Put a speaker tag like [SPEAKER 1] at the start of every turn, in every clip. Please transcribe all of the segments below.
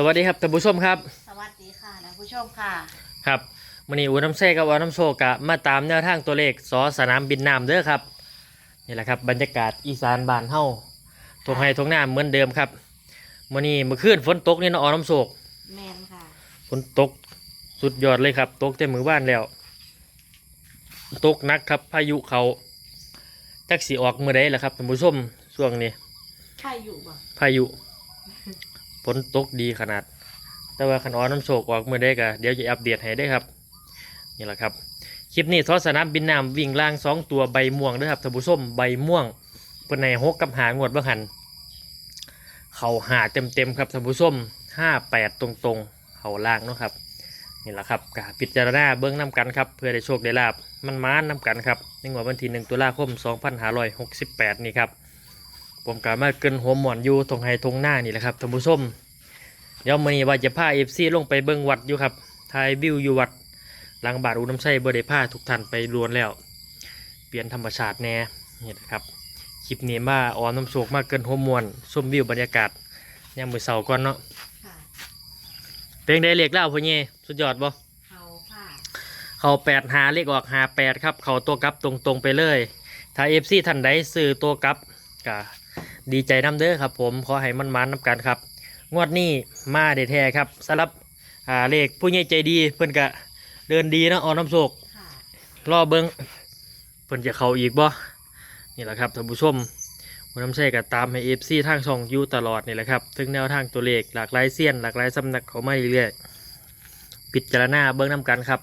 [SPEAKER 1] สวัสดีครับท่านผู้ชมครับ
[SPEAKER 2] สวัสดีค่ะท่านผู้ชมค่ะ
[SPEAKER 1] ครับวันนี้อูน้ำเซ่กับอูน้ำโชกะมาตามแนวทางตัวเลขสอสนามบินน้ำเด้อครับนี่แหละครับบรรยากาศอีสานบ้านเฮาทงไฮทงหน้าเหมือนเดิมครับวันนี้เมื่อคืนฝนตกนี่เนาะออน้ำโชก
[SPEAKER 2] แมนค่ะ
[SPEAKER 1] ฝนตกสุดยอดเลยครับ ตกเต็มมือบ้านแล้ว ตกหนักครับพายุเขาจักสีออกเมื่อใดล่ะครับท่านผู้ชมช่วงนี้
[SPEAKER 2] ใครอยู่บ่
[SPEAKER 1] พายุ ฝนตกดีขนาด แต่ว่าคันอ้อนน้ำโศกออกเมื่อได้กะเดี๋ยวจะอัปเดตให้ได้ครับ นี่แหละครับ คลิปนี้ทอสนามบินน้ำวิ่งล่างสองตัวใบม่วงด้วยครับท่านผู้มใบม่วงเป็นในหกกับหางวดบ่หัน เข่าหาเต็มเต็มๆครับท่านผู้มห้าแปดตรงๆ เข่าล่างเนาะครับนี่แหละครับกะพิจารณาเบื้องน้ากันครับ เพื่อได้โชคได้ลาบมันม้านน้กันครับในงวดวันที่หนึ่งตุลาคม 2568 นี่ครับ ผมกามาเกินหัวหมอนอยู่ตรงไฮตรงหน้านี่แหละครับท่านผู้ชมเดี๋ยวมื้อนี้ว่าจะพาเอฟซีลงไปเบิ่งวัดอยู่ครับถ่ายวิวอยู่วัดหลังบาทอุน้ำใช้บ่ได้พาทุกท่านไปรวนแล้ว เปลี่ยนธรรมชาติแน่นี่นะครับคลิปนี้มาออนน้ำโศกมาเกินหัวมวนชมวิวบรรยากาศยามมื้อเช้าก่อนเนาะ
[SPEAKER 2] ค่ะ
[SPEAKER 1] เพลงได้เลขเล่าพ่อเย่สุดยอดบ่
[SPEAKER 2] เขาค่ะ
[SPEAKER 1] เขาแปดหาเลขออกหาแปดครับ เขาตัวกลับตรงๆไปเลย ถ้าเอฟซีท่านใดซื้อตัวกลับก็ ดีใจน้ำเด้อครับ ผมขอให้มันมันๆน้ำกันครับ งวดนี้มาเดแท้ครับสำหรับอ่าเลขผู้ใหญ่ใจดีเพิ่นก็เดินดีนะออน้ำโศก
[SPEAKER 2] ค่ะ
[SPEAKER 1] รอเบิงเพิ่นจะเข้าอีกบ่นี่แหละครับท่านผู้ชมผมน้ำใช่ก็ตามให้เอฟซีทางช่องอยู่ตลอดนี่แหละครับถึงแนวทางตัวเลขหลากหลายเสี้ยนหลากหลายสำนักเขามาเรื่อยๆปิดจารณาเบิ้งน้ำกันครับ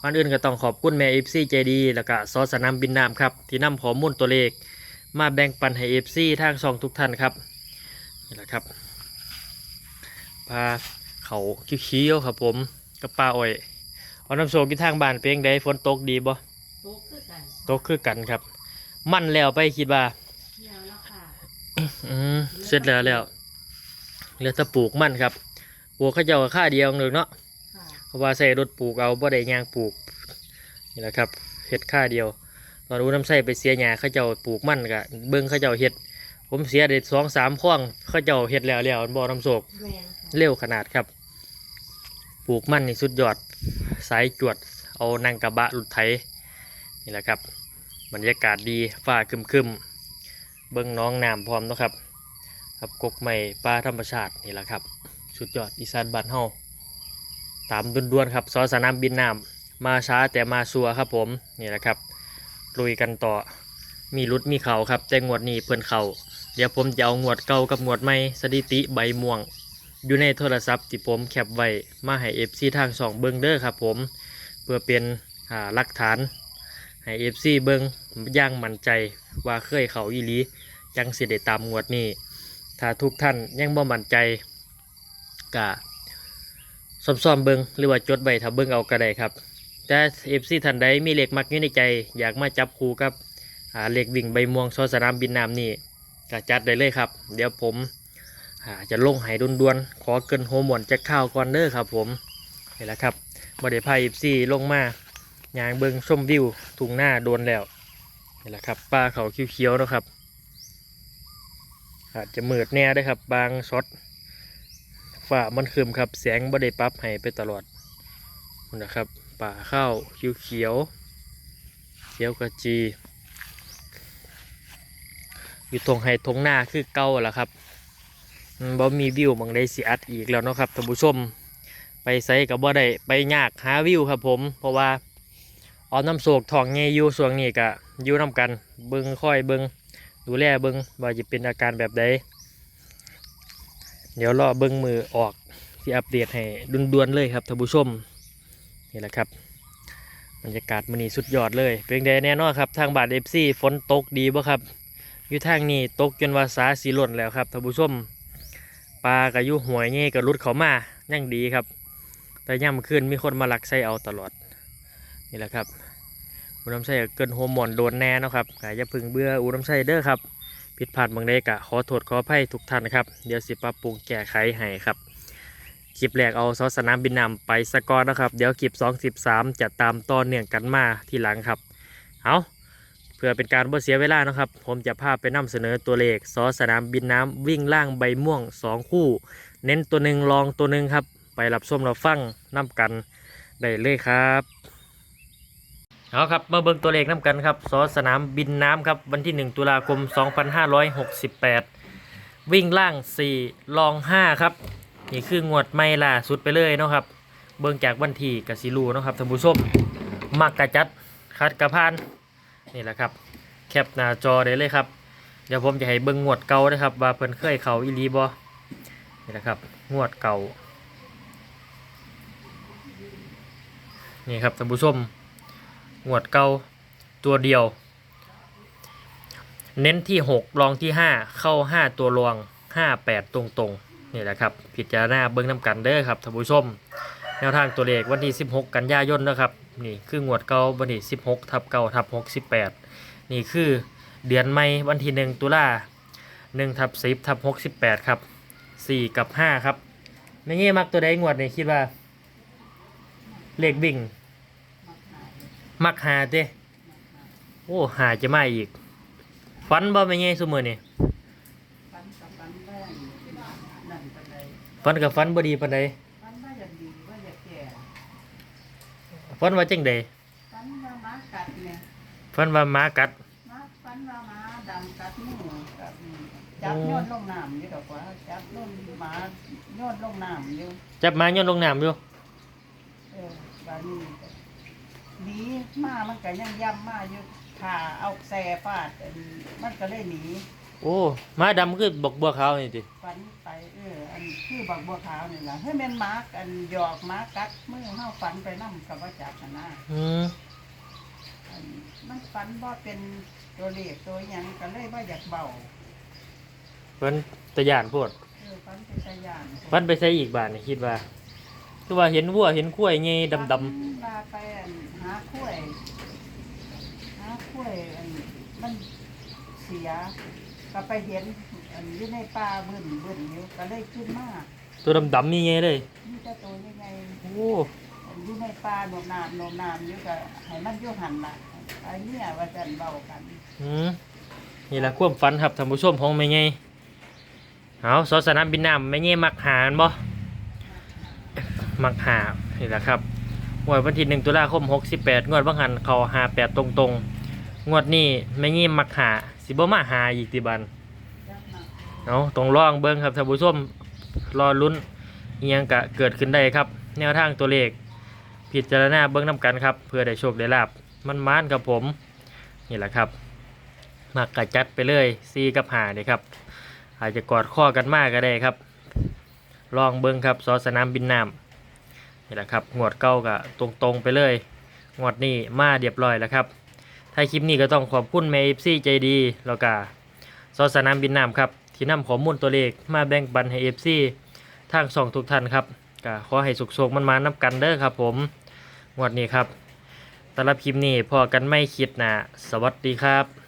[SPEAKER 1] ก่อนอื่นก็ต้องขอบคุณแม่เอฟซีใจดีแล้วก็ซอสนามบินน้ำครับที่นำข้อมูลตัวเลข มาแบ่งปันให้เอฟซีทางช่องทุกท่านครับนี่แหละครับปลาเขาเขียวๆครับผมกับปลาอ้อยเอาน้ำโซกินทางบ้านเพียงใดฝนตกดีบ่
[SPEAKER 2] โต๊ะคือกัน
[SPEAKER 1] ตกคือกันครับ มั่นแล้วไปคิดว่า
[SPEAKER 2] แล้วแล้วค่ะ
[SPEAKER 1] อืมเสร็จแล้วแล้วเหลือแต่ปลูกมั่นครับปลูกเขาเจ้าก็ค่าเดียวหนึ่งเนาะ
[SPEAKER 2] ค่ะ
[SPEAKER 1] เพราะว่าใส่รถปลูกเอาบ่ได้ยางปลูกนี่แหละครับเห็ดค่าเดียว ตอนรู้น้ำใส่ไปเสียหญ้าเขาเจ้าปลูกมั่นกะเบิ้งเขาเจ้าเห็ด ผมเสียเด็ดสองสามข้องเขาเจ้าเห็ดแล้วแล้วบ่อน้ำโศก
[SPEAKER 2] แมนค่ะ
[SPEAKER 1] เร็วขนาดครับ ปลูกมั่นนี่สุดยอดสายจวด เอานั่งกระบะหลุดไถนี่แหละครับบรรยากาศดีฟ้าครึมครึมๆเบิ้งน้องน้ำพร้อมเนาะครับ ครับกกใหม่ป่าธรรมชาตินี่แหละครับสุดยอดอีสานบ้านเฮาตามด่วนๆครับซอสนามบินน้ำมาช้าแต่มาชัวร์ครับผมนี่แหละครับ ลุยกันต่อ มีรุดมีเขาครับแต่งวดนี้เพื่อนเขาเดี๋ยวผมจะเอางวดเก่ากับงวดใหม่สถิติใบม่วง อยู่ในโทรศัพท์ที่ผมแคปไว้มาให้เอฟซีทางสองเบิงเด้อครับผม เพื่อเป็นหลักฐานให้เอฟซีเบิงย่างมั่นใจว่าเคยเขาอีลีจังเสิได้ตามงวดนี้ ถ้าทุกท่านยังบ่มั่นใจกะซ่อมๆเบิงหรือว่าจดไว้ถ้าเบิงเอาก็ได้ครับ แต่เอฟซีท่านใดมีเหล็กมักอยู่ในใจ อยากมาจับคู่กับเหล็กวิ่งใบม่วงซอสนามบินน้ำนี่ก็จัดได้เลยครับ เดี๋ยวผมจะลงหายด่วนๆขอเกินโฮมวนจะข้าวก่อนเด้อครับ ผมนี่แหละครับบไดพายซี่ลงมายางเบิงชมวิวทุ่งหน้าโดนแล้วนี่แหละครับป้าเขาเขียวๆนะครับอาจจะมืดแน่ได้ครับ บางช็อตฝ่ามันคืมครับ แสงบ่ได้ปรั๊บให้ไปตลอดนี่นะครับ ป่าข้าวเขียวๆเขียวกระจี อยู่ตรงไฮทงหน้าคือเก่าแหละครับบ่มีวิวบางได้สิอัดอีกแล้วเนาะครับท่านผู้ชม ไปไซกับบ่ได้ไปยากหาวิวครับผม เพราะว่าเอาน้ำโศกทองเงยอยู่ส่วงนี้ก็อยู่น้ำกันเบิงค่อยเบิงดูแลเบิงว่าจะเป็นอาการแบบใดเดี๋ยวรอเบิงมือออกที่อัปเดตให้ด่วนๆเลยครับท่านผู้ชม นี่แหละครับบรรยากาศมันนี้สุดยอดเลย เป็นไงแน่นอนครับ ทางบาดเอฟซีฝนตกดีบ่ครับ อยู่ทางนี้ตกจนว่าสาสีหล่นแล้วครับท่านผู้ชมปลากับยุหวยเงี้กับรุดเขามายังดีครับ แต่ย่ำขึ้นมีคนมาลักไส้เอาตลอด นี่แหละครับอุน้ำไส้ก็เกินโฮมอนโดนแน่นะครับกอย่าพึ่งเบื่ออุน้ำไส้เด้อครับผิดพลาดบางใดกะขอโทษขออภัยทุกท่านครับ เดี๋ยวสิปรับปรุงแก้ไขให้ครับ คลิปแรกเอาซอสสนามบินนำไปสกอร์นะครับ เดี๋ยวคลิป2 13 จะตามต่อเนื่องกันมาทีหลังครับ เอาเพื่อเป็นการบ่เสียเวลานะครับ ผมจะพาไปนำเสนอตัวเลขซอสสนามบินน้ำวิ่งล่างใบม่วง 2 คู่ เน้นตัวหนึ่งลองตัวหนึ่งครับ ไปรับส้มรับฟังน้ำกันได้เลยครับเอาครับมาเบิ่งตัวเลขน้ำกันครับสอสนามบินน้ำครับวันที่ 1 ตุลาคม 2568 วิ่งล่าง 4 ลอง 5 ครับ นี่คืองวดไม่ล่าสุดไปเลยเนาะครับ เบิ่งจากวันที่กับสิรูเนาะครับท่านผู้ชมมักกระจัดคัดกระพานนี่แหละครับ แคปหน้าจอได้เลยครับ เดี๋ยวผมจะให้เบิ่งงวดเก่านะครับว่าเพิ่นเคยเข้าอีลีบ่นี่นะครับงวดเก่านี่ครับท่านผู้ชมงวดเก่าตัวเดียว เน้นที่ 6 รองที่ 5 เข้า 5 ตัวรอง 5 8 ตรงๆ นี่แหละครับพิจารณาเบิ้งน้ำกันเด้อครับท่านผู้ชม แนวทางตัวเลขวันที่ 16 กันยายนนะครับนี่คืองวดเก่าวันที่16ทับเก่าทับ68 นี่คือเดือนไม่วันที่ 1 ตุลา1ทับ10ทับ68 ครับ 4 กับ 5 ครับไม่เงี้ยมักตัวใดงวดนี่คิดว่า เลขบิ่งมักหาเด้โอ้หาจะมาอีกฟันบ่ไม่เงี้ยสมือนี่
[SPEAKER 2] ฟันกับฟันแป้งนั่นเป็นไร
[SPEAKER 1] ฟันกับฟันบ่ดีปานใด
[SPEAKER 2] ฟันว่าอยากดีว่าอยากแก่
[SPEAKER 1] ฟันว่าจังใด
[SPEAKER 2] ฟันว่าหมากัดเนี่ย
[SPEAKER 1] ฟันว่าหมากัด
[SPEAKER 2] หมาฟันว่าหมาดำกัดมือกัดมือจับโยนลงน้ำอยู่ดอกว่าจับลงหมาโยนลงน้ำอยู่
[SPEAKER 1] จับหมาโย้อนลงน้ำอยู่
[SPEAKER 2] เออบานี้ก็หนีมามันก็ยังย่ำมาอยู่ขาเอาแส่ฟาดอันมันก็เลยหนี
[SPEAKER 1] โอ้หมาดำคือบอกบัวขาวนี่ติ
[SPEAKER 2] ฝันไปเอออันคือบักบัวขาวนี่ล่ะให้แม่นหมาอันหยอกหมากัดมือเฮาฝันไปนำกับว่าจับน่ะนะ
[SPEAKER 1] อืม
[SPEAKER 2] อันมันฝันว่าเป็นตัวเลขตัวหยังก็เลยว่าอยากเบา
[SPEAKER 1] เพิ่นตะย่านโพด
[SPEAKER 2] เออฝันเป็นตะยาน
[SPEAKER 1] ฟันไปใส่อีกบาทนี่คิดว่า คือว่าเห็นวัวเห็นข้วยไงดำ
[SPEAKER 2] ฝันว่าไปอันหาข้วยหาข้วยอันมันเสีย ก็ไปเห็นอันอยู่ในป่าบึ้นบึ้นอยู่ก็เลยขึ้นมา
[SPEAKER 1] ๆตัวดำๆมีไงเลย
[SPEAKER 2] นี่จะตัวยังไง
[SPEAKER 1] โอ้
[SPEAKER 2] อันอยู่ในป่าโนมนามโนมนามอยู่ก็ให้มันอยู่หันละไอ้เนี่ยว่าจันเบากัน
[SPEAKER 1] อืมนี่แหละความฝันครับท่านผู้ชมของแม่ไงเอาสอสนามบินน้ำแม่ไงมักหาอันบ่มักหานี่แหละครับงวดวันที่หนึ่งตุลาคมหกสิบแปดงวดวังหันเขาหาแปดตรงๆงวดนี้แม่ไงมักหา สิบ่มาหาอีกติบัน
[SPEAKER 2] จักมา
[SPEAKER 1] เอาต้องลองเบิ้งครับท่านผู้ชมรอลุ้นเอิหยังกะเกิดขึ้นได้ครับ แนวทางตัวเลขพิจารณาเบิ้งน้ำกันครับ เพื่อได้โชคได้ลาบมันมานกับผม นี่แหละครับมากกะจัดไปเลยซีกับหาเนี่ยครับ อาจจะกอดข้อกันมากก็ได้ครับ ลองเบิ้งครับสอสนามบินน้ำนี่แหละครับงวดเก้ากะตรงๆไปเลยงวดนี้มาเรียบร้อยแล้วครับ ถ้าคลิปนี้ก็ต้องขอบคุณเมย์ซีใจดีแล้วก็สอสนามบินน้ำครับ ที่นำข้อมูลตัวเลขมาแบ่งปันให้เอฟซีทางสองทุกท่านครับก็ขอให้สุขโศกมันมานับกันเด้อครับผมงวดนี้ครับตอนรับคลิปนี้พอกันไม่คิดนะสวัสดีครับ